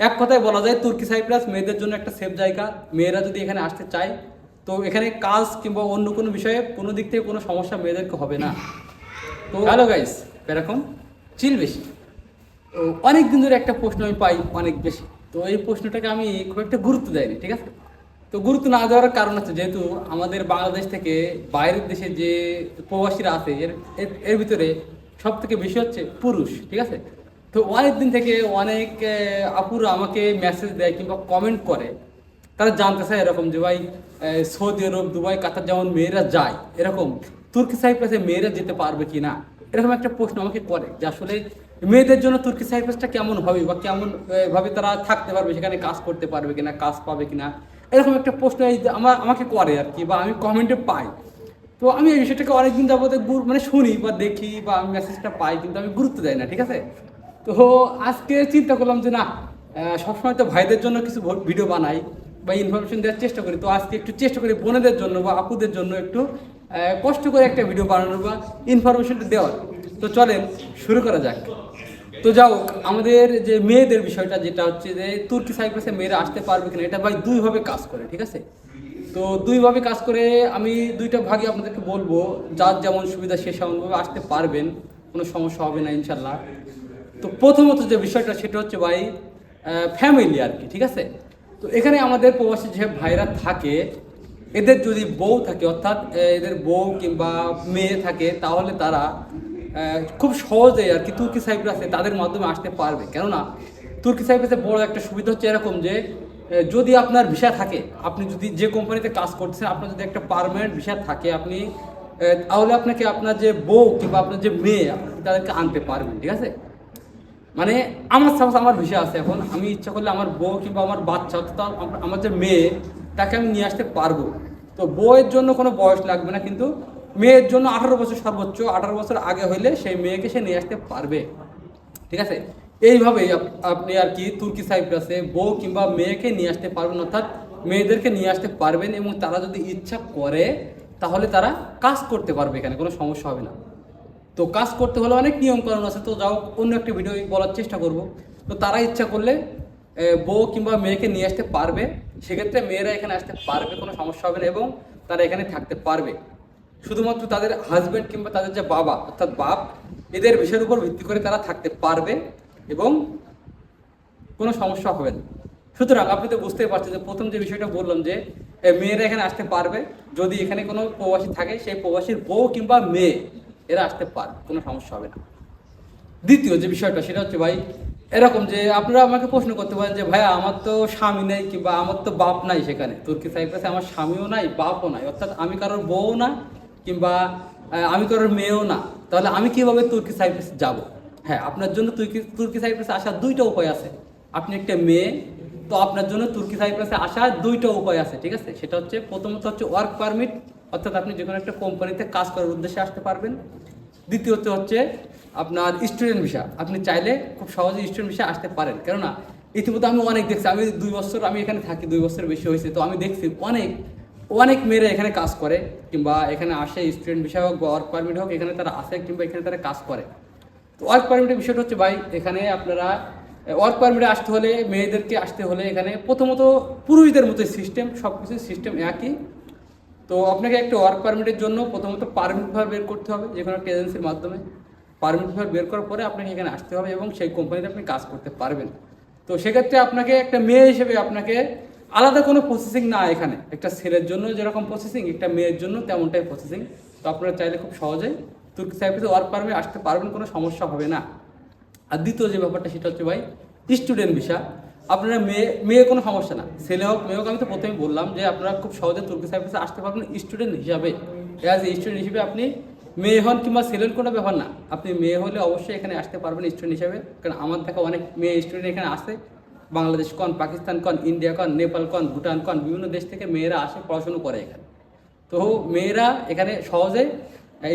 এক কথায় বলা যায় তুর্কি সাইপ্রাস মেয়েদের জন্য একটা সেফ জায়গা। মেয়েরা যদি এখানে আসতে চায় তো এখানে কাজ কিংবা অন্য কোনো বিষয়ে কোনো দিক থেকে কোনো সমস্যা মেয়েদেরকে হবে না। তো হ্যালো গাইস এরকম চিল বেশি। তো অনেক দিন ধরে একটা প্রশ্ন আমি পাই অনেক বেশি। তো এই প্রশ্নটাকে আমি খুব একটা গুরুত্ব দেয়নি ঠিক আছে? তো গুরুত্ব না দেওয়ার কারণ হচ্ছে যেহেতু আমাদের বাংলাদেশ থেকে বাইরের দেশে যে প্রবাসীরা আছে এর এর- এর ভিতরে সব থেকে বেশি হচ্ছে পুরুষ ঠিক আছে? তো অনেক দিন থেকে অনেক আপুরা আমাকে মেসেজ দেয় কিংবা কমেন্ট করে। তারা জানতে চায় এরকম যে, ভাই সৌদি আরব, দুবাই, কাতার যেমন মেয়েরা যায়, এরকম তুর্কি সাইপ্রাসে মেয়েরা যেতে পারবে কি না? এরকম একটা প্রশ্ন আমাকে করে যে, আসলে মেয়েদের জন্য তুর্কি সাইপ্রাসটা কেমন হবে বা কেমন ভাবে তারা থাকতে পারবে, সেখানে কাজ করতে পারবে কিনা, কাজ পাবে কিনা? এরকম একটা প্রশ্ন আমার, আমাকে করে আর কি বা আমি কমেন্টে পাই। তো আমি এই বিষয়টাকে অনেকদিন যাবতে মানে শুনি বা দেখি বা আমি মেসেজটা পাই, কিন্তু আমি গুরুত্ব দেয় না, ঠিক আছে? তো আজকে চিন্তা করলাম যে না সবসময় তো ভাইদের জন্য কিছু ভিডিও বানাই বা ইনফরমেশন দেওয়ার চেষ্টা করি। তো আজকে একটু চেষ্টা করি বোনেদের জন্য বা আপুদের জন্য একটু কষ্ট করে একটা ভিডিও বানানোর বা ইনফরমেশনটা দেওয়ার। তো চলেন, শুরু করা যাক। তো যাও, আমাদের যে মেয়েদের বিষয়টা যেটা হচ্ছে যে তুর্কি সাইপ্রাসে মেয়েরা আসতে পারবে কিনা, এটা ভাই দুইভাবে কাজ করে, ঠিক আছে? তো দুইভাবে কাজ করে আমি দুইটা ভাগে আপনাদেরকে বলব, যার যেমন সুবিধা সে সেমনভাবে আসতে পারবেন, কোনো সমস্যা হবে না, ইনশাল্লাহ। তো প্রথমত যে বিষয়টা সেটা হচ্ছে ভাই ফ্যামিলি আর কি, ঠিক আছে? তো এখানে আমাদের প্রবাসী যে ভাইরা থাকে, এদের যদি বউ থাকে, অর্থাৎ এদের বউ কিংবা মেয়ে থাকে, তাহলে তারা খুব সহজেই আর কি তুর্কি সাইপ্রাসে তাদের মাধ্যমে আসতে পারবে। কেননা, তুর্কি সাইপ্রাসে বড় একটা সুবিধা হচ্ছে এরকম যে যদি আপনার ভিসা থাকে, আপনি যদি যে কোম্পানিতে কাজ করছেন আপনার যদি একটা পারমানেন্ট ভিসা থাকে, আপনি তাহলে আপনাকে আপনার যে বউ কিংবা আপনার যে মেয়ে তাদেরকে আনতে পারবেন, ঠিক আছে? মানে আমার সাপোজ আমার ভিসা আছে এখন। আমি ইচ্ছা করলে আমার বউ কিংবা আমার বাচ্চা, অর্থাৎ আমার- যে মেয়ে, তাকে আমি নিয়ে আসতে পারব। তো বউয়ের জন্য কোনো বয়স লাগবে না, কিন্তু মেয়ের জন্য আঠারো বছর সর্বোচ্চ, আঠারো বছর আগে হইলে সেই মেয়েকে সে নিয়ে আসতে পারবে। ঠিক আছে? এইভাবেই আপ- আপনি আর কি তুর্কি সাইপ্রাসে বউ কিংবা মেয়েকে নিয়ে আসতে পারবেন, অর্থাৎ মেয়েদেরকে নিয়ে আসতে পারবেন এবং তারা যদি ইচ্ছা করে, তাহলে তারা কাজ করতে পারবে এখানে, কোনো সমস্যা হবে না। তো কাজ করতে হলে অনেক নিয়মকানুন আছে, তো যাও, অন্য একটা ভিডিও বলার চেষ্টা করব। তো তারা ইচ্ছা করলে বউ কিংবা মেয়েকে নিয়ে আসতে পারবে। সেক্ষেত্রে মেয়েরা এখানে আসতে পারবে, কোনো সমস্যা হবে না এবং তারা এখানে থাকতে পারবে। শুধুমাত্র তাদের হাজব্যান্ড কিংবা তাদের যে বাবা, অর্থাৎ বাপ, এদের বিষয়ের উপর ভিত্তি করে তারা থাকতে পারবে এবং কোনো সমস্যা হবে না। সুতরাং আপনি তো বুঝতেই পারছেন যে প্রথম যে বিষয়টা বললাম যে মেয়েরা এখানে আসতে পারবে। যদি এখানে কোনো প্রবাসী থাকে, সেই প্রবাসীর বউ কিংবা মেয়ে এরা আসতে পারবে, কোনো সমস্যা হবে না। দ্বিতীয় যে বিষয়টা, সেটা হচ্ছে ভাই, এরকম যে আপনারা আমাকে প্রশ্ন করতে পারেন যে, ভাইয়া, আমার তো স্বামী নেই কিংবা আমার তো বাপ নাই সেখানে। তুর্কি সাইপ্রাসে আমার স্বামীও নাই, বাপও নাই। অর্থাৎ আমি কারোর বউ না কিংবা আমি কারোর মেয়েও না। তাহলে আমি কীভাবে তুর্কি সাইপ্রাসে যাব? হ্যাঁ আপনার জন্য তুর্কি তুর্কি সাইপ্রাসে আসার দুইটা উপায় আছে। আপনি একটা মেয়ে, তো আপনার জন্য তুর্কি সাইপ্রাসে আসার দুইটা উপায় আছে, ঠিক আছে? সেটা হচ্ছে, প্রথমত হচ্ছে ওয়ার্ক পারমিট অর্থাৎ আপনি যে কোনো একটা কোম্পানিতে কাজ করার উদ্দেশ্যে আসতে পারবেন। দ্বিতীয়ত হচ্ছে আপনার স্টুডেন্ট ভিসা আপনি চাইলে খুব সহজে স্টুডেন্ট ভিসা আসতে পারেন। কেননা ইতিমধ্যে আমি অনেক দেখছি। আমি দুই বছর আমি এখানে থাকি, দুই বছর বেশি হয়েছে। তো আমি দেখছি অনেক অনেক মেয়েরা এখানে কাজ করে কিংবা এখানে আসে স্টুডেন্ট ভিসা হোক বা ওয়ার্ক পারমিট হোক, এখানে তারা আসে কিংবা এখানে তারা কাজ করে। তো ওয়ার্ক পারমিটের বিষয়টা হচ্ছে, ভাই, এখানে আপনারা ওয়ার্ক পারমিটে আসতে হলে, মেয়েদেরকে আসতে হলে এখানে প্রথমত পুরুষদের মতো সিস্টেম সব কিছু সিস্টেম একই। তো আপনাকে একটা ওয়ার্ক পারমিটের জন্য প্রথমত পারমিট ফার বের করতে হবে, যে কোনো একটা এজেন্সির মাধ্যমে। পারমিট ফার বের করার পরে আপনাকে এখানে আসতে হবে এবং সেই কোম্পানিতে আপনি কাজ করতে পারবেন। তো সেক্ষেত্রে আপনাকে একটা মেয়ে হিসেবে আপনাকে আলাদা কোনো প্রসেসিং না এখানে। একটা ছেলের জন্য যেরকম প্রসেসিং একটা মেয়ের জন্য তেমনটাই প্রসেসিং তো আপনারা চাইলে খুব সহজেই তুর্কি সাইপ্রাসে ওয়ার্ক পারমিট আসতে পারবেন, কোনো সমস্যা হবে না। আর দ্বিতীয় যে ব্যাপারটা, সেটা হচ্ছে ভাই স্টুডেন্ট ভিসা আপনারা মেয়ে মেয়ে কোনো সমস্যা না। ছেলে হোক, মেয়ে হোক, আমি তো প্রথমে বললাম যে আপনারা খুব সহজে তুর্কি সাইপ্রাসে আসতে পারবেন স্টুডেন্ট হিসাবে। অ্যাজ স্টুডেন্ট হিসেবে আপনি মেয়ে হন কিংবা ছেলের কোনো ব্যাপার না। আপনি মেয়ে হলে অবশ্যই এখানে আসতে পারবেন স্টুডেন্ট হিসাবে। কারণ আমার দেখা অনেক মেয়ে স্টুডেন্ট এখানে আসে। বাংলাদেশ কন, পাকিস্তান কন ইন্ডিয়া কন নেপাল কন, ভুটান কন, বিভিন্ন দেশ থেকে মেয়েরা আসে, পড়াশুনো করে এখানে। তো মেয়েরা এখানে সহজে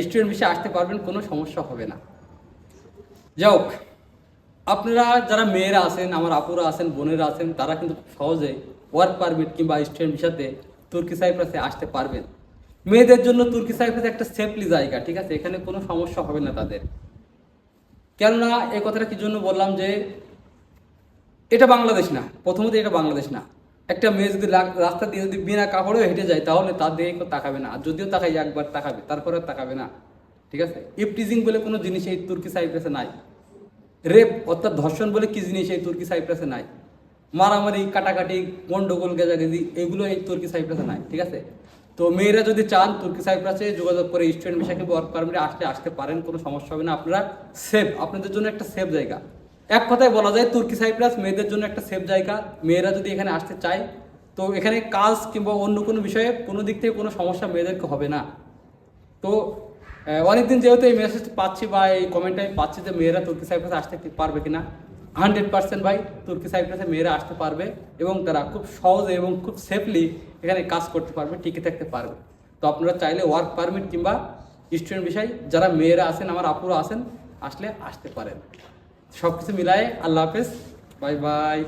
স্টুডেন্ট বিষয়ে আসতে পারবেন, কোনো সমস্যা হবে না। যাওক আপনারা যারা মেয়েরা আছেন, আমার আপুরা আছেন, বোনেরা আছেন, তারা কিন্তু সহজে ওয়ার্ক পারমিট কিংবা স্টুডেন্ট ভিসাতে তুর্কি সাইপ্রাসে আসতে পারবেন। মেয়েদের জন্য তুর্কি সাইপ্রাস একটা সেফলি জায়গা, ঠিক আছে? এখানে কোনো সমস্যা হবে না তাদের। কেননা এই কথাটা কি জন্য বললাম যে, এটা বাংলাদেশ না, প্রথমত এটা বাংলাদেশ না। একটা মেয়ে যদি রাস্তা দিয়ে যদি বিনা কাপড়ে হেঁটে যায়, তাহলে তার দিকে কেউ তাকাবে না। আর যদিও তাকাই একবার তাকাবে, তারপরে তাকাবে না। ঠিক আছে? ইপটিজিং বলে কোনো জিনিস এই তুর্কি সাইপ্রাসে নাই। রেপ, অর্থাৎ ধর্ষণ বলে কি জিনিস এই তুর্কি সাইপ্রাসে নাই? মারামারি, কাটাকাটি, গন্ডগোল, গেজাগেজি, এগুলো এই তুর্কি সাইপ্রাসে নাই, ঠিক আছে? তো মেয়েরা যদি চান তুর্কি সাইপ্রাসে যোগাযোগ করে স্টুডেন্ট বিষয়কে ওয়ার্ক পারমিটে আসলে আসতে পারেন, কোনো সমস্যা হবে না। আপনারা সেফ আপনাদের জন্য একটা সেফ জায়গা। এক কথায় বলা যায়, তুর্কি সাইপ্রাস মেয়েদের জন্য একটা সেফ জায়গা। মেয়েরা যদি এখানে আসতে চায়, তো এখানে কাজ কিংবা অন্য কোনো বিষয়ে কোনো দিক থেকে কোনো সমস্যা মেয়েদেরকে হবে না। তো অনেকদিন যেহেতু এই মেসেজ পাচ্ছি বা এই কমেন্ট আমি পাচ্ছি যে মেয়েরা তুর্কি সাইপ্রাসে আসতে পারবে কিনা? হান্ড্রেড পার্সেন্ট ভাই, তুর্কি সাইপ্রাসে মেয়েরা আসতে পারবে এবং তারা খুব সহজে এবং খুব সেফলি এখানে কাজ করতে পারবে, টিকে থাকতে পারবে। তো আপনারা চাইলে ওয়ার্ক পারমিট কিংবা স্টুডেন্ট বিষয় যারা মেয়েরা আছেন, আমার আপুরা আছেন, আসলে আসতে পারেন। সব কিছু মিলায়ে আল্লাহ হাফেজ। Bye bye